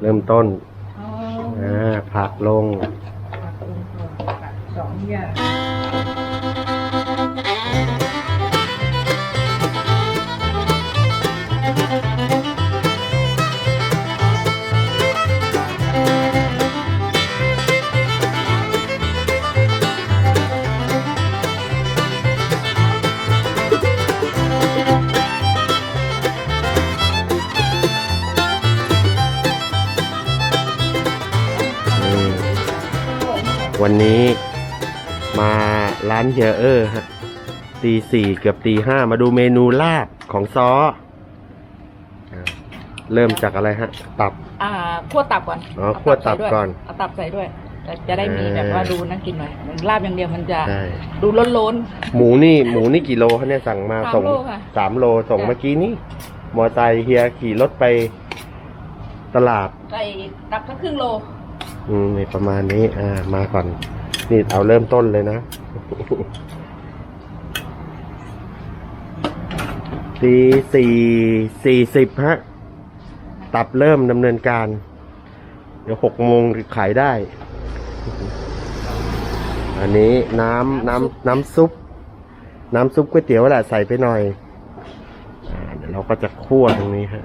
เริ่มต้นอ๋ออ่าผักลงผักลงก่อนสองอย่าง วันนี้มาร้านเฮียเออร์ฮะตีสี่เกือบตีห้ามาดูเมนูลาบของซออ่าเริ่มจากอะไรฮะ ตับ อ่าคั่วตับก่อนอ๋อคั่วตับก่อนเอาตับใส่ด้วยแต่จะได้มีเออแบบว่าดูน่ากินหน่อยเหมือนลาบอย่างเดียวมันจะใช่ ดูล้น หมูนี่หมูนี่กี่โลคะเนี่ยสั่งมาสามส่งโลค่ะ สามโลส่งจ้ะเมื่อกี้นี่มอเตอร์ไซค์เฮียขี่รถไปตลาดๆใส่ตับสักครึ่งโล อืมนี่ประมาณนี้ อ่า มาก่อน นี่เอาเริ่มต้นเลยนะ ตีสี่สี่สิบฮะ ตับเริ่มดำเนินการ เดี๋ยวหกโมงขายได้ อันนี้น้ำน้ำน้ำซุป น้ำซุปก๋วยเตี๋ยวแหละใส่ไปหน่อยอเดี๋ยวเราก็จะคั่วตรงนี้ฮะ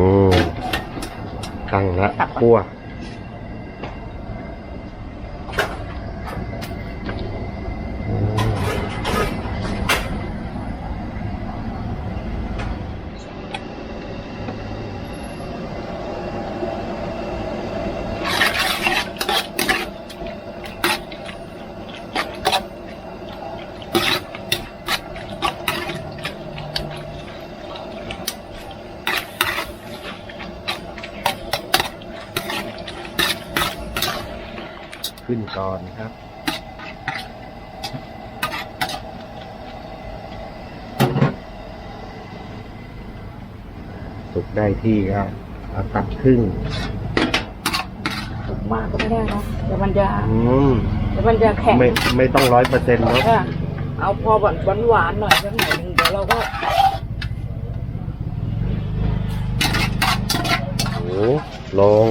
อืมตั้งละคั่ว ขึ้นก่อนครับ สุกได้ที่ก็เอาตัดครึ่งมากก็ไม่ได้นะเดี๋ยวมันจะอืมเดี๋ยวมันจะแข็งไม่ไม่ต้องร้อยเปอร์เซ็นต์เนาะก็เอาพอหวานหวานๆหน่อยสักหน่อยหนึงเดี๋ยวเราก็โอ้ลง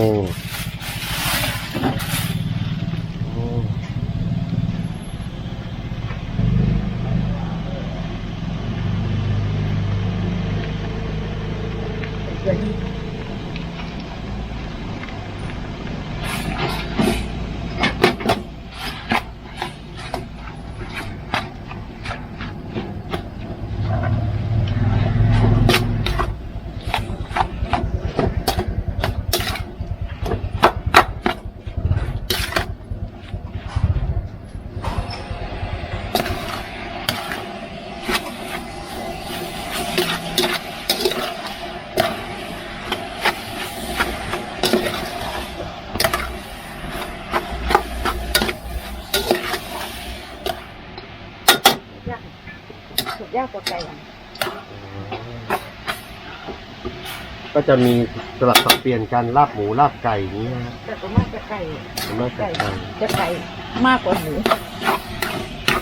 ย สุดยากกว่าไก่อะก็จะมีสลับสับเปลี่ยนกันลาบหมูลาบไก่อย่างนี้นะแต่ส่วนมากจะไก่ส่วนมากจะไก่ไก่จะไก่มากกว่าหมู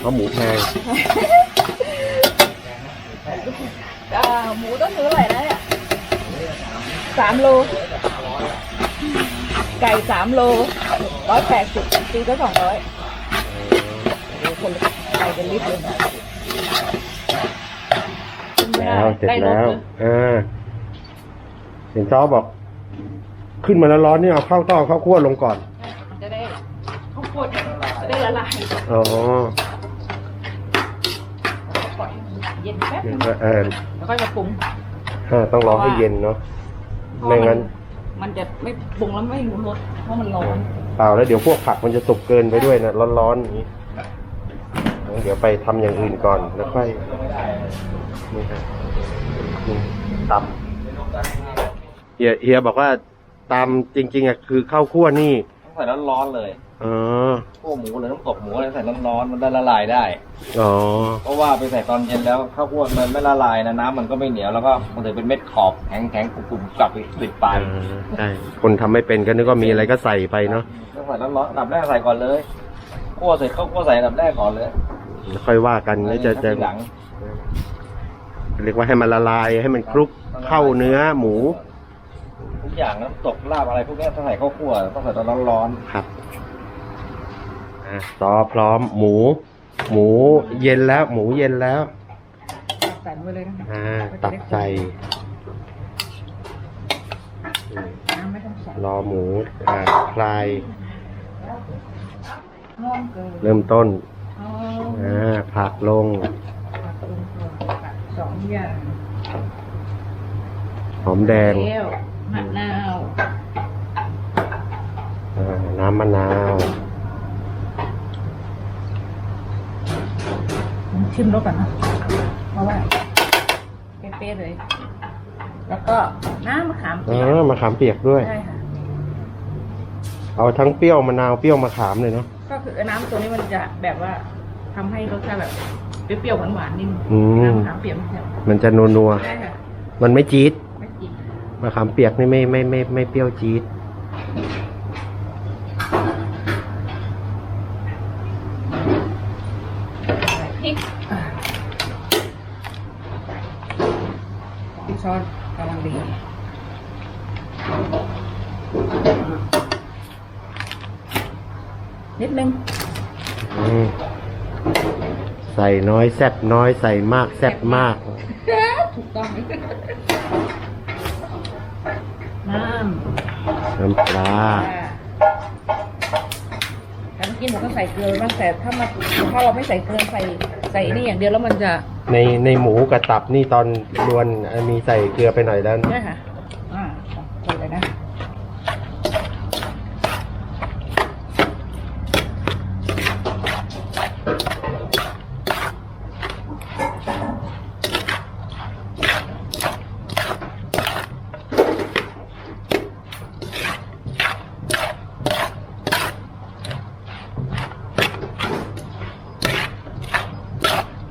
เพราะหมูแพงอ่าหมูต้องซื้อเท่าไหร่นะเนี่ยสามโล ไก่สามโลร้อยแปดสิบตีก็สองร้อยโอ้โหคนละไก่เป็นลิตรเลยนะ แล้วเสร็จได้แล้วนะอ่าเห็นจ้อบอก ขึ้นมาแล้วร้อนนี่เอาเข้าวต้องเอาข้าวคั่วลงก่อนมันจะได้ข้าวโพดจะได้ละลายอ๋อปล่อยเย็นแป๊บเดี๋นึยวงก็เออแล้วค่อยมาปรุงอ่าต้องรอให้เย็นเนาะไม่งั้น มันจะไม่ปรุงแล้วไม่รู้รสเพราะมันร้อนเปล่าแล้วเดี๋ยวพวกผักมันจะสุกเกินไปด้วยนะร้อนๆอย่างนี้งั้น เดี๋ยวไปทำอย่างอื่นก่อนแล้วค่อยนี่ครับนี่ตับเฮียเฮียบอกว่าตามจริง ๆอะคือข้าวคั่วนี่ต้องใส่ร้อนๆเลยอ๋อพวกหมูหรือน้ำตกหมูอะไรใส่ร้อนๆมันได้ละลายได้อ๋อเพราะว่าไปใส่ตอนเย็นแล้วข้าวคั่วมันไม่ละลายนะน้ำมันก็ไม่เหนียวแล้วก็มันถึงเป็นเม็ดขอบแข็งๆกลุ่มๆกลับไปติดปลายใช่คนทำไม่เป็นก็นึกว่ามีอะไรก็ใส่ไปเนาะต้องใส่ร้อนๆอันดับแรกใส่ก่อนเลยคั่วเสร็จข้าวคั่วใส่อันดับแรกก่อนเลย แล้วค่อยว่ากันแล้วจะจะทีหลังเรียกว่าให้มันละลายให้มันคลุกเข้าเนื้อหมูทุกอย่างน้ำตกลาบอะไรพวกเนี้ยถ้าใส่ข้าวคั่วต้องใส่ตอนร้อนครับอะซอพร้อมหมู หมูเย็นแล้ว หมูเย็นแล้วใส่ลงไปเลยนะคะอ่าตักใส่อืมน้ำไม่ต้องใส่รอหมูอ่าคลายน้องเกินเริ่มต้นเอาอ่าผักลงผักลงก่อนสองอย่างหอมแดงเปรี้ยวมะนาวอ่าน้ำมะนาวผมชิมรสก่อนนะเพราะว่าเป๊ะๆเลย แล้วก็น้ำมะขามอ๋เปียอกมะขามเปียกด้วย ใช่ค่ะ เอาทั้งเปรี้ยวมะนาวเปรี้ยวมะขามเลยเนาะ ก็คือน้ำตัวนี้มันจะแบบว่าทำให้รสชาติแบบเปรี้ยวๆหวานๆนิดนึงอืม น้ำมะขามเปียกมันจะมันจะนัวใช่ค่ะๆมันไม่จี๊ดไม่กินมะขามเปียกนี่ไม่ไม่ไม่ไม่เปรี้ยวจี๊ดใส่พริกอ่าสองช้อนกำลังดี นิดนึงอืมใส่น้อยแซ่บน้อยใส่มากแซ่บมาก ถูกต้องน้น้ำปลาำแต่เมื่อกี้ผมก็ใส่เกลือบ้างแต่ถ้ามาถ้าเราไม่ใส่เกลือใส่ใส่นี่อย่างเดียวแล้วมันจะในในหมูกับตับนี่ตอนรวนเอ่อมีใส่เกลือไปหน่อยแล้ว เนี่ยค่ะ อ่าคนเลยนะ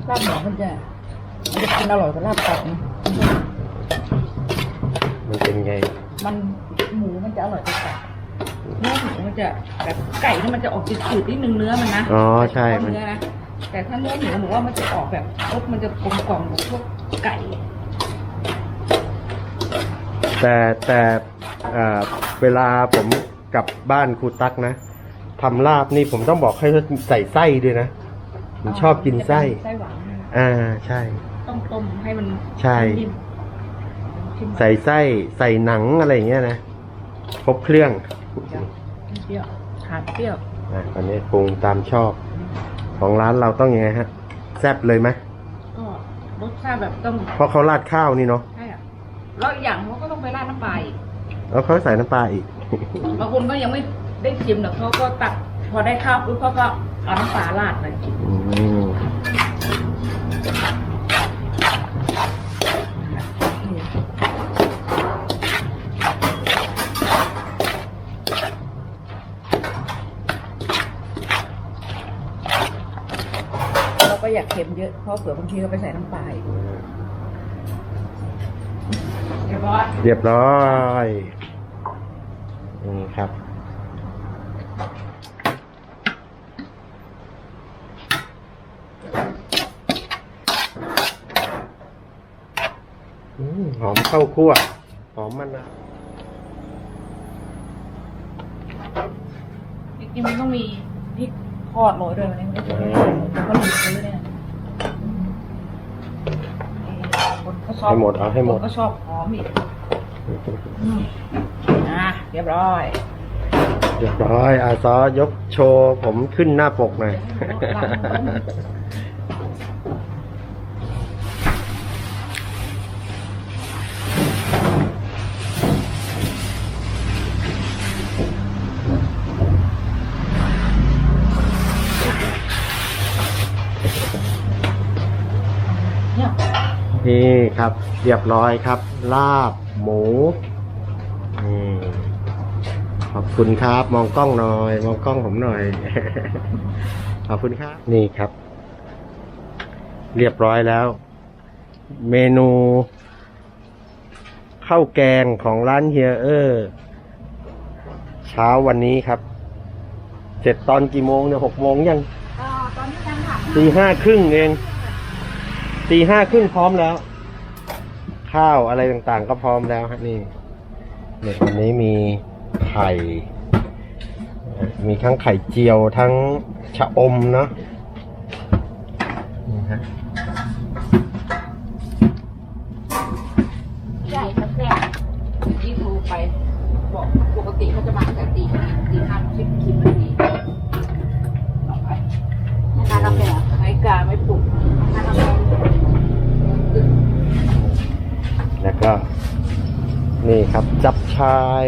ลาบหมูมันจะมันจะกิ นอร่อยกว่าลาบไก่นะมันเป็นไง มันหมูมันจะอร่อยกว่าไก่เนื้อหมูมันจะแบบไก่นี่มันจะออกจืดๆนิดนึงเนื้อมันนะอ๋อใช่เพมันราะเนื้อนะแต่ถ้าเนื้อหมูหนูว่ามันจะออกแบบรสมันจะกลมกล่อมกับพวกไก่แต่แต่เอ่อเวลาผมกลับบ้านครูตักนะทำลาบนี่ผมต้องบอกให้ใส่ไส้ด้วยนะผมชอบกินไส้ไส้หวาน อ่าใช่ ต้องต้มให้มันใช่ นิ่มชิมใส่ไส้ใส่หนังอะไรอย่างเงี้ยนะ ครบเครื่องเปรี้ยวขาดเปรี้ยวอะตอนนี้ปรุงตามชอบ ของร้านเราต้องยังไงฮะ แซ่บเลยไหมก็รสชาติแบบต้องเพราะเขาราดข้าวนี่เนาะใช่อะแล้วอีกอย่างเขาก็ต้องไปราดน้ำปลาอีกแล้วเขาใส่น้ำปลาอีก บางคนก็ยังไม่ได้ชิมแต่เขาก็ตักพอได้ข้าวปุ๊บเขาก็เอาน้ำปลาราดเลยอืม เรา ก็อยากเค็มเยอะ เพราะเผื่อบางทีก็ไปใส่น้ำปลาอีกเรียบร้อยเรียบร้อยนี่ครับอืมหอมข้าวคั่ว หอมมันนะจริงๆมันต้องมีพริกทอดโรยด้วยวันนี้ไม่ได้ก็หลุดซื้อเนี่ยคน ก็ชอบให้หมดเอาให้หมดคนก็ชอบหอมอีกอืมอะเรียบร้อยเรียบร้อยอาซอยกโชว์ผมขึ้นหน้าปกหน่อยเนี่ย นี่ครับ เรียบร้อยครับ ลาบหมูนี่ขอบคุณครับ มองกล้องหน่อย มองกล้องผมหน่อย ขอบคุณครับ นี่ครับ เรียบร้อยแล้ว เมนูข้าวแกงของร้านเฮียเออร์เช้าวันนี้ครับ เสร็จตอนกี่โมงเนี่ยหกโมงยังตอนนี้ยังค่ะตีห้าครึ่งเอง ตีห้าครึ่งพร้อมแล้ว ข้าวอะไรต่างๆ ก็พร้อมแล้วฮะนี่เนี่ยวันนี้มีไข่ มีทั้งไข่เจียวทั้งชะอมเนาะนี่ฮะ ครับ จับชาย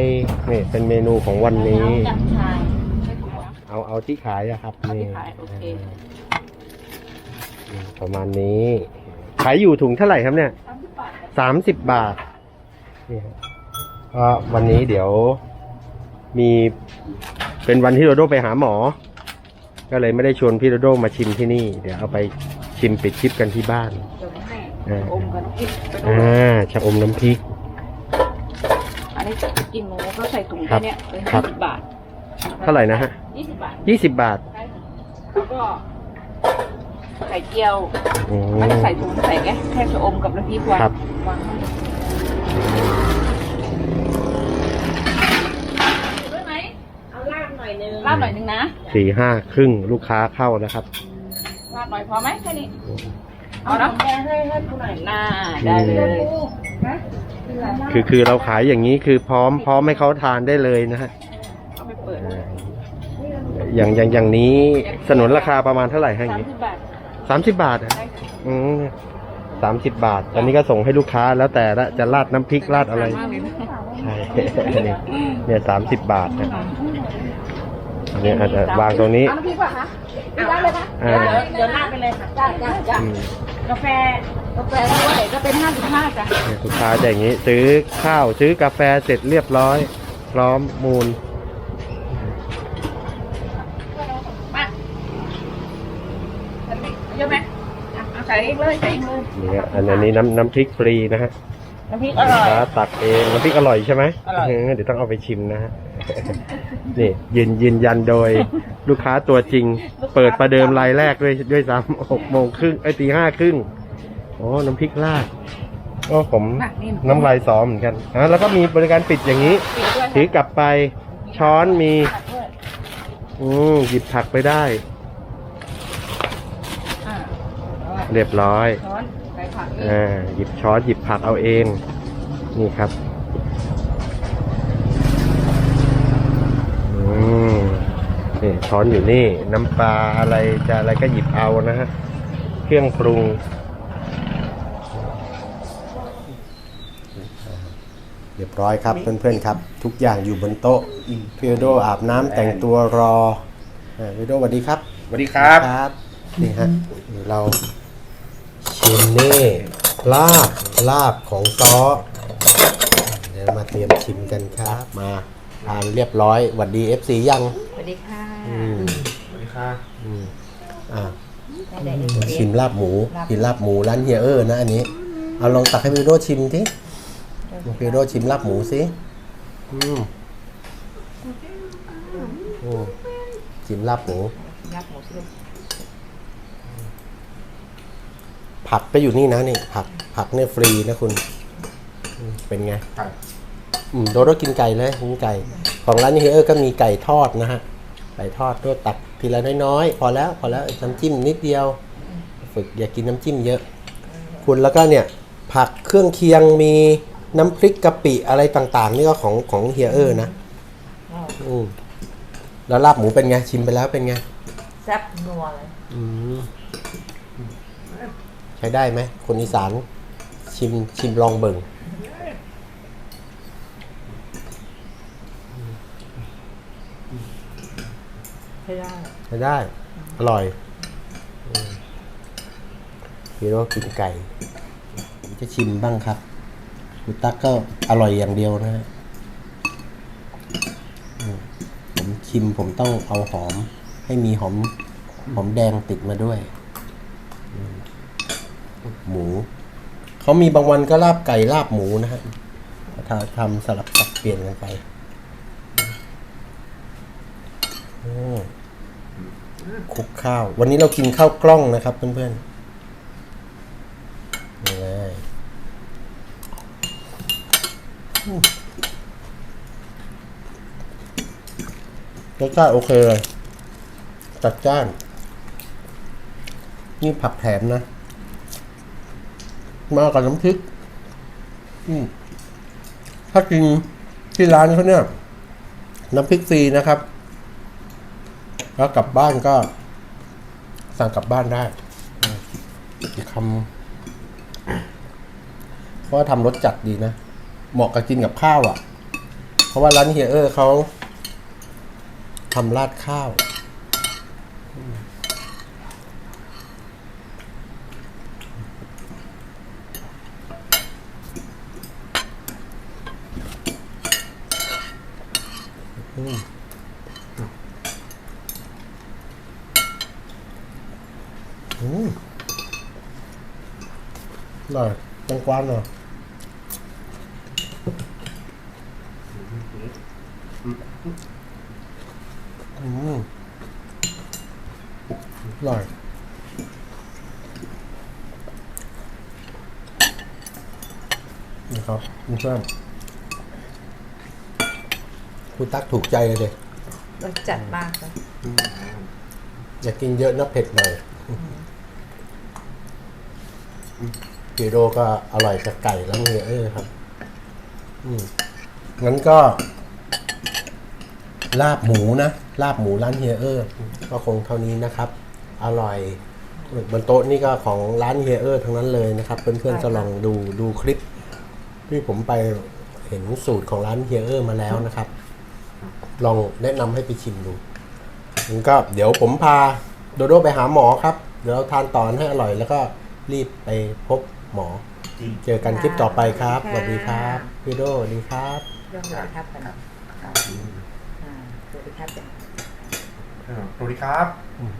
นี่เป็นเมนูของวันนี้ จับชายไม่ปลุกนะเอาเอาที่ขายอะครับเอาที่นี่ขายโอเคอืมประมาณนี้ ขายอยู่ถุงเท่าไหร่ครับเนี่ยสามสิบบาทสามสิบบาทนี่ครับก็วันนี้เดี๋ยวมีเป็นวันที่โดโดไปหาหมอ ก็เลยไม่ได้ชวนพี่โดโดมาชิมที่นี่ เดี๋ยวเอาไปชิมปิดคลิปกันที่บ้านเดี๋ยวให้เอออมกันกินไปดูอ่าชะอมน้ำพริกอันนี้ กินหมูก็ใส่ถุงครัแค่บเนี้ยเป็นครัห้าบ สิบบาทเท่าไหร่นะฮะยี่สิบบาทยี่สิบบาทใช่ค่ะแล้วก็ไข่เจียวอืม ไม่ได้ใส่ถุงใส่แค่แค่ชะอมกับน้ำพริกวางครับ วางไว้ด้วยไหมเอาลาดหน่อยนึงลาดหน่อยนึงนะสี่ห้าครึ่งลูกค้าเข้าแล้วครับ ลาดหน่อยพอไหมแค่นี้เอาเนาะให้ให้ให้กูหน่อยหน้าได้เลย คือคือเราขายอย่างนี้คือพร้อมพร้อมให้เขาทานได้เลยนะฮะเอาไปเปิดอย่างอย่างอย่างนี้สนนราคาประมาณเท่าไหร่ให้อสาย่างมนี้สิบบาทสามสิบบาทอะได้ค่ะอืมสามสิบบาท ตอนนี้ก็ส่งให้ลูกค้าแล้วแต่ละจะราดน้ำพริกราดอะไรมากเลยนะใช่เนี่ยเนี่ยสามสิบบาทนะอันนี้อาจจะวางตรงนี้ เอาน้ำพริกป่ะคะได้เลยปะอ่าเดี๋ยวเดี๋ยวลาดไปเลยค่ะจ้าจ้าจ้าอืมกาแฟกาแฟด้วยก็เป็นห้าสิบห้าจ้ะเนี่ยลูกค้าจะอย่างนี้ซื้อข้าวซื้อกาแฟเสร็จเรียบร้อย พร้อมมูล มาเยอะไหมอะเอาใส่เองเลยใส่เองเลยเนี่ยอันอันนี้น้ำน้ำพริกฟรีนะฮะน้ำพริกอลูร่กอยค้าตักเองน้ำพริกอร่อยใช่ไหมอร่อยเเดี๋ยวต้องเอาไปชิมนะฮะ นี่ยืนยืนยันโดยลูกค้าตัวจริง เปิดประเดิมรายแรกด้วยด้วยซ้ำหกโมงครึ่งไอ้ยตีห้าครึ่งโอ้น้ำพริกราดก็ผมหนักนี่น้ำลายซ้อมเหมือนกันอะแล้วก็มีบริการปิดอย่างนี้ปิดด้วยถือกลับไปช้อนมีผักด้วยอืมหยิบผักไปได้อ่าเรียบร้อยช้อนใส่ผักนี่อ่าหยิบช้อนหยิบผักเอาเอง นี่ครับ อืม นี่ช้อนอยู่นี่ น้ำปลาอะไรจะอะไรก็หยิบเอานะฮะ เครื่องปรุง เรียบร้อยครับเพื่อนๆครับ ทุกอย่างอยู่บนโต๊ะพี่โดอาบน้ำแต่งตัวรออ่าพี่โดสวัสดีครับสวัสดีครับครับนี่ฮะเดี๋ยวเราชิมนี่ลาบลาบของซ้อเดี๋ยวมาเตรียมชิมกันครับ มาทานเรียบร้อยหวัดดี FC ยังสวัส ดีค่ะอืมสวัสดีครับอืมอ่าได้ได้ชิมลาบหมูกินลาบหมูร้านเฮียเออร์นะอันนี้ เอาลองตักให้พี่โดชิมสิพี่โดชิมลาบหมูสิอืมโอ้ชิมลาบหมูยับหมูสิลูกผักก็อยู่นี่นะนี่ผักผักเนี่ยฟรีนะคุณอืมเป็นไงครับอืมโดโดกินไก่เลยกินไก่ ของร้านนี้เออก็มีไก่ทอดนะฮะ ไก่ทอดด้วยตักทีละน้อยๆ พอแล้วพอแล้วน้ำจิ้มนิดเดียว ฝึกอย่ากินน้ำจิ้มเยอะ คุณแล้วก็เนี่ย ผักเครื่องเคียงมีน้ำพริกกะปิอะไรต่างๆ นี่ก็ของของเฮียเออร์นะอืมแล้วลาบหมูเป็นไง ชิมไปแล้วเป็นไง แซ่บนัวเลยอืมใช้ได้ไหมคนอีสานชิมชิมลองเบิ่ง ช่ได้ใช้ได้ อร่อยอืมพี่โรกินไก่ผมจะชิมบ้างครับคุณตั๊กก็อร่อยอย่างเดียวนะฮะผมชิมผมต้องเอาหอม ให้มีหอมหอมแดงติดมาด้วย หมู เขามีบางวันก็ลาบไก่ลาบหมูนะฮะทำสลับสับเปลี่ยนกันไป โอ้ คลุกข้าว วันนี้เรากินข้าวกล้องนะครับเพื่อนๆนี่เลยรสชาติโอเคเลยจัดจ้าน นี่ผักแถมนะ มากับน้ำพริกถ้ากินที่ร้านเขาเนี่ย น้ำพริกฟรีนะครับ แล้วกลับบ้านก็ สั่งกลับบ้านได้อีกคำเพราะว่าทำรสจัดดีนะ เหมาะกับกินกับข้าวอะ่ะ เพราะว่าร้านเฮียเออร์เขาทำราดข้าว อืมอืมอร่อย แตงกวาหน่อยอืมอร่อยนี่ครับนี่เพื่อนคุณตักถูกใจเลยรสจัดมากเลยอยากกินเยอะนะเผ็ดหน่อย กีโดก็อร่อยกับไก่แล้วเฮียเออครับ อืมงั้นก็ ลาบหมูนะ ลาบหมูร้านเฮียเออร์ ก็คงเท่านี้นะครับ อร่อยบนโต๊ะนี่ก็ของร้านเฮียเออร์ทั้งนั้นเลยนะครับ เพื่อนๆจะลองดูดูคลิป ที่ผมไปเห็นสูตรของร้านเฮียเออร์มาแล้วนะครับ ลองแนะนำให้ไปชิมดูงั้นก็เดี๋ยวผมพาโดโดไปหาหมอครับ เดี๋ยวเราทานต่อให้อร่อยแล้วก็รีบไปพบ หมอ เจอกันคลิปต่อไปครับสวัสดีครับพี่โดสวัสดีครับเรื่องสวัสดีครับกันอ่าสวัสดีครับเป็นสวัสดีครับ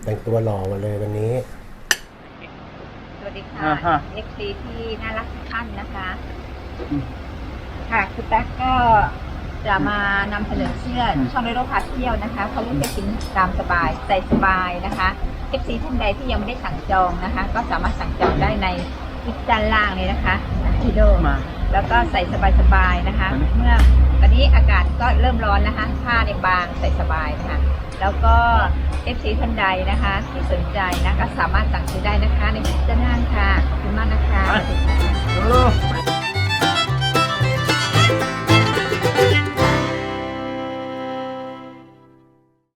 แต่งตัวหล่อมาเลยวันนี้ สวัสดีอ่าค่ะฮะเอ็กซีที่น่ารักทุกท่านนะคะค่ะคุณแป๊กก็จะมานำเสนอเสื้อช่องเรโรพาเที่ยวนะคะเขาเลือกจะกินตามสบายใส่สบายนะคะเอฟซีท่านใดที่ยังไม่ได้สั่งจองนะคะ ก็สามารถสั่งจองได้ในค ลิปด้านล่างเลยนะคะทีโดมา แล้วก็ใส่สบายๆนะคะ เมื่อตอนนี้อากาศก็เริ่มร้อนนะคะ ผ้าในบางใส่สบายนะคะ แล้วก็เอฟซีท่านใดนะคะ ที่สนใจนะก็สามารถสั่งซื้อได้นะคะในคลิปด้านล่างค่ะขอบคุณมากนะคะเออ